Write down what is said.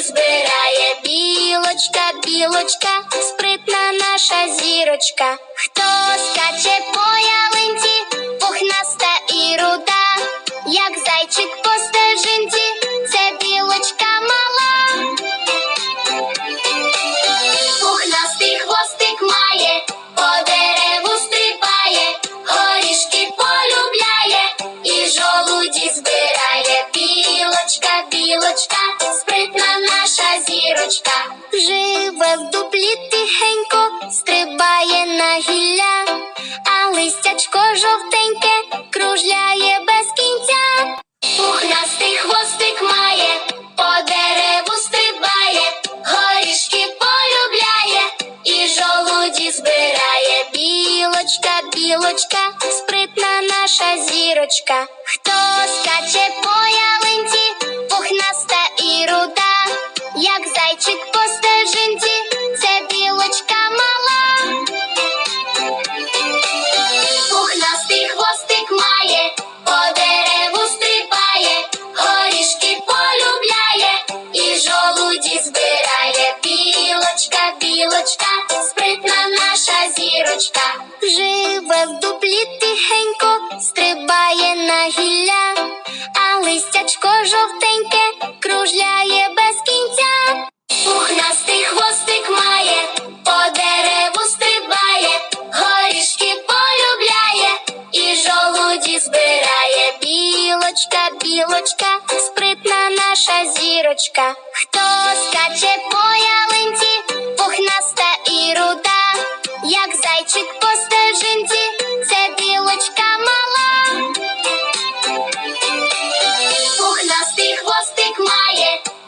грибочки збирає білочка, білочка, спритна наша зірочка. Хто скаче по ялинці, пухнаста і руда, як зайчик. Наша. Живе в дуплі тихенько, стрибає на гілля, а листячко жовтеньке кружляє без кінця. Пухнастий хвостик має, по дереву стрибає, горішки полюбляє і жолуді збирає. Білочка, білочка, спритна наша зірочка. Хто скаче по зірочка. Живе в дуплі тихенько, стрибає на гілля, а листячко жовтеньке кружляє без кінця. Пухнастий хвостик має, по дереву стрибає, горішки полюбляє і жолуді збирає. Білочка, білочка, спритна наша зірочка. Хто скаче по ялинці, пухнаста і